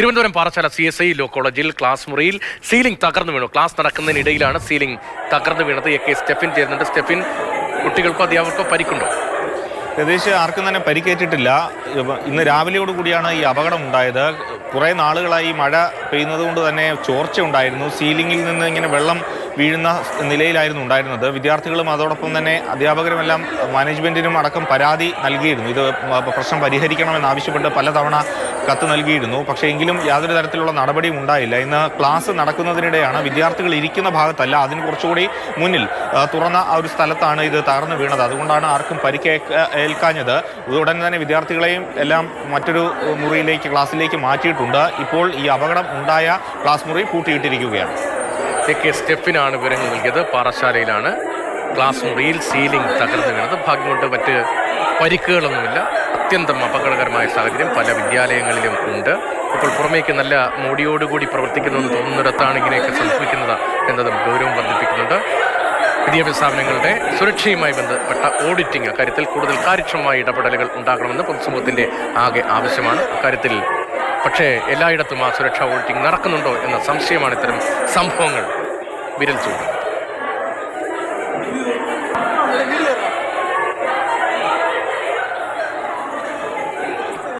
Thiruvananthapuram Parassala C S I law കോളേജിൽ class മുറിയിൽ ceiling തകർന്നു വീണു. ക്ലാസ് നടക്കുന്നതിനിടയിലാണ് സീലിംഗ് തകർന്നു വീണത്. എ കെ സ്റ്റെഫിൻ ചേരുന്നുണ്ട്. സ്റ്റെഫിൻ കുട്ടികൾക്കോ അധ്യാപകർക്കോ പരിക്കുണ്ടോ? ഏകദേശം ആർക്കും തന്നെ പരിക്കേറ്റിട്ടില്ല. ഇന്ന് രാവിലെയോട് കൂടിയാണ് ഈ അപകടം ഉണ്ടായത് കുറേ നാളുകളായി മഴ പെയ്യുന്നത് കൊണ്ട് തന്നെ ചോർച്ച ഉണ്ടായിരുന്നു. സീലിംഗിൽ നിന്ന് ഇങ്ങനെ വെള്ളം വീഴുന്ന നിലയിലായിരുന്നു ഉണ്ടായിരുന്നത്. വിദ്യാർത്ഥികളും അതോടൊപ്പം തന്നെ അധ്യാപകരുമെല്ലാം മാനേജ്മെന്റിനും അടക്കം പരാതി നൽകിയിരുന്നു. ഇത് പ്രശ്നം പരിഹരിക്കണമെന്നാവശ്യപ്പെട്ട് പലതവണ കത്ത് നൽകിയിരുന്നു. പക്ഷേ എങ്കിലും യാതൊരു തരത്തിലുള്ള നടപടിയും ഉണ്ടായില്ല. ഇന്ന് ക്ലാസ് നടക്കുന്നതിനിടെയാണ് വിദ്യാർത്ഥികൾ ഇരിക്കുന്ന ഭാഗത്തല്ല അതിന് കുറച്ചുകൂടി മുന്നിൽ തുറന്ന ആ ഒരു സ്ഥലത്താണ് ഇത് തകർന്നു വീണത്. അതുകൊണ്ടാണ് ആർക്കും പരിക്കേ ഏൽക്കാഞ്ഞത് ഉടൻ തന്നെ വിദ്യാർത്ഥികളെയും എല്ലാം മറ്റൊരു മുറിയിലേക്ക് ക്ലാസ്സിലേക്ക് മാറ്റിയിട്ടുണ്ട്. ഇപ്പോൾ ഈ അപകടം ഉണ്ടായ ക്ലാസ് മുറി പൂട്ടിയിട്ടിരിക്കുകയാണ്. എ സ്റ്റെപ്പിനാണ് വിവരങ്ങൾ നൽകിയത്. പാറശാലയിലാണ് ക്ലാസ് മുറിയിൽ സീലിംഗ് തകർന്നു വീണത്. ഭാഗ്യം കൊണ്ട് മറ്റ് പരിക്കുകളൊന്നുമില്ല. അത്യന്തം അപകടകരമായ സാഹചര്യം. പല വിദ്യാലയങ്ങളിലും ഉണ്ട്. ഇപ്പോൾ പുറമേക്ക് നല്ല മോടിയോടുകൂടി പ്രവർത്തിക്കുന്നുവെന്ന് തോന്നുന്നിടത്താണ് ഇങ്ങനെയൊക്കെ സംഭവിക്കുന്നത് എന്നതും ഗൗരവം വർദ്ധിപ്പിക്കുന്നുണ്ട്. വിദ്യാഭ്യാസ സ്ഥാപനങ്ങളുടെ സുരക്ഷയുമായി ബന്ധപ്പെട്ട ഓഡിറ്റിംഗ് അക്കാര്യത്തിൽ കൂടുതൽ കാര്യക്ഷമമായ ഇടപെടലുകൾ ഉണ്ടാകണമെന്ന് പൊതുസമൂഹത്തിന്റെ ആകെ ആവശ്യമാണ്. അക്കാര്യത്തിൽ പക്ഷേ എല്ലായിടത്തും ആ സുരക്ഷാ ഓഡിറ്റിംഗ് നടക്കുന്നുണ്ടോ എന്ന സംശയമാണ് ഇത്തരം സംഭവങ്ങൾ. بيرنتو